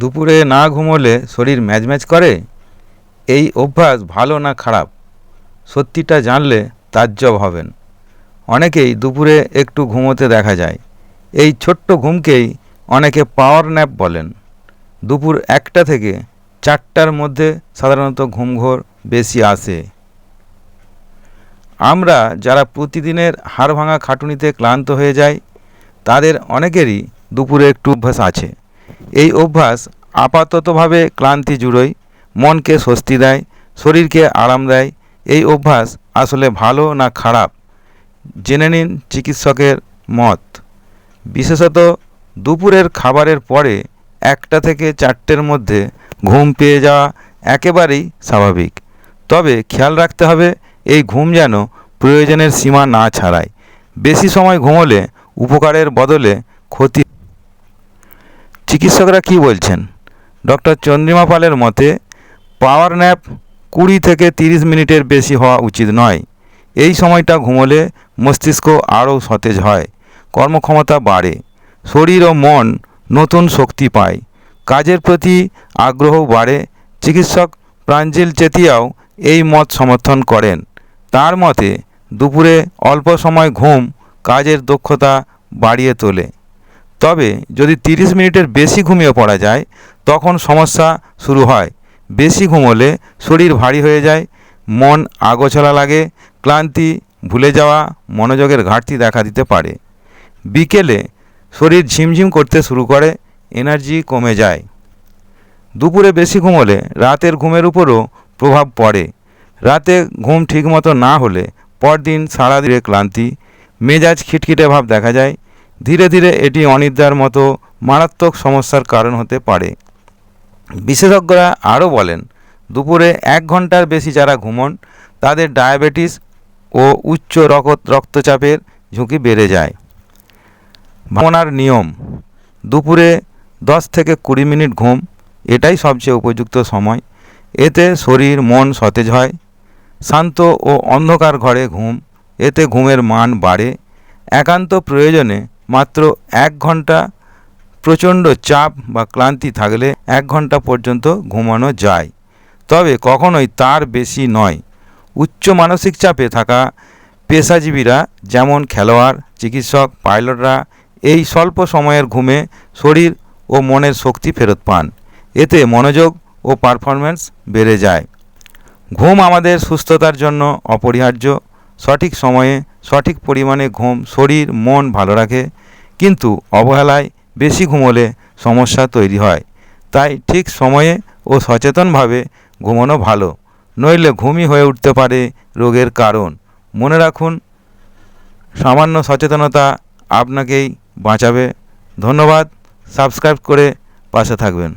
দুপুরে না ঘুমোলে শরীর ম্যাজম্যাজ করে? এই অভ্যাস ভালো না খারাপ? সত্যিটা জানলে তাজ্জব হবেন। অনেকেই দুপুরে একটু ঘুমোতে দেখা যায়। এই ছোট্ট ঘুমকেই অনেকে পাওয়ার ন্যাপ বলেন। দুপুর একটা থেকে চারটার মধ্যে সাধারণত ঘুমঘোর বেশি আসে। আমরা যারা প্রতিদিনের হাড় ভাঙা খাটুনিতে ক্লান্ত হয়ে যাই, তাদের অনেকেরই দুপুরে একটু অভ্যাস আছে। এই অভ্যাস আপাততভাবে ক্লান্তি জুড়োয়, মনকে স্বস্তি দেয়, শরীরকে আরাম দেয়, এই অভ্যাস আসলে ভালো না খারাপ? জেনে নিন চিকিৎসকের মত। বিশেষত দুপুরের খাবারের পরে একটা থেকে চারটের মধ্যে ঘুম পেয়ে যাওয়া একেবারেই স্বাভাবিক। তবে খেয়াল রাখতে হবে, এই ঘুম যেন প্রয়োজনের সীমা না ছাড়ায়। বেশি সময় ঘুমোলে উপকারের বদলে ক্ষতি চিকিৎসকরা কি বলছেন? ডক্টর চন্দ্রিমা পালের মতে পাওয়ার ন্যাপ কুড়ি থেকে তিরিশ মিনিটের বেশি হওয়া উচিত নয়। এই সময়টা ঘুমোলে মস্তিষ্ক আরও সতেজ হয়, কর্মক্ষমতা বাড়ে, শরীর ও মন নতুন শক্তি পায়। কাজের প্রতি আগ্রহ বাড়ে, চিকিৎসক প্রাঞ্জিল চেতিয়াও এই মত সমর্থন করেন। তার মতে, দুপুরে অল্প সময় ঘুম কাজের দক্ষতা বাড়িয়ে তোলে। তবে যদি তিরিশ মিনিটের বেশি ঘুমিয়ে পড়া যায়, তখন সমস্যা শুরু হয়। বেশি ঘুমোলে শরীর ভারী হয়ে যায়, মন আগোছালা লাগে, ক্লান্তি ভুলে যাওয়া মনোযোগের ঘাটতি দেখা দিতে পারে। বিকেলে শরীর ঝিমঝিম করতে শুরু করে, এনার্জি কমে যায়। দুপুরে বেশি ঘুমোলে রাতের ঘুমের উপরও প্রভাব পড়ে। রাতে ঘুম ঠিকমতো না হলে পরদিন সারা দিনে ক্লান্তি, মেজাজ খিটখিটে ভাব দেখা যায় ধীরে ধীরে এটি অনিদ্রার মতো মারাত্মক সমস্যার কারণ হতে পারে। বিশেষজ্ঞরা আরও বলেন, দুপুরে এক ঘণ্টার বেশি যারা ঘুমন, তাদের ডায়াবেটিস ও উচ্চ রকত রক্তচাপের ঝুঁকি বেড়ে যায়। ভাবনার নিয়ম, দুপুরে দশ থেকে কুড়ি মিনিট ঘুম, এটাই সবচেয়ে উপযুক্ত সময়। এতে শরীর, মন সতেজ হয়, শান্ত ও অন্ধকার ঘরে ঘুম, এতে ঘুমের মান বাড়ে। একান্ত প্রয়োজনে মাত্র এক ঘণ্টা প্রচণ্ড চাপ বা ক্লান্তি থাকলে এক ঘণ্টা পর্যন্ত ঘুমানো যায়। তবে কখনোই তার বেশি নয়। উচ্চ মানসিক চাপে থাকা পেশাজীবীরা যেমন খেলোয়াড়, চিকিৎসক, পাইলটরা এই স্বল্প সময়ের ঘুমে শরীর ও মনের শক্তি ফেরত পান। এতে মনোযোগ ও পারফরম্যান্স বেড়ে যায়। ঘুম আমাদের সুস্থতার জন্য অপরিহার্য। সঠিক সময়ে সঠিক পরিমাণে ঘুম শরীর, মন ভালো রাখে। কিন্তু অবহেলায় বেশি ঘুমোলে সমস্যা তৈরি হয়। তাই ঠিক সময়ে ও সচেতনভাবে ঘুমানো ভালো, নইলে ঘুমই হয়ে উঠতে পারে রোগের কারণ। মনে রাখুন, সামান্য সচেতনতা আপনাকেই বাঁচাবে। ধন্যবাদ, সাবস্ক্রাইব করে পাশে থাকবেন।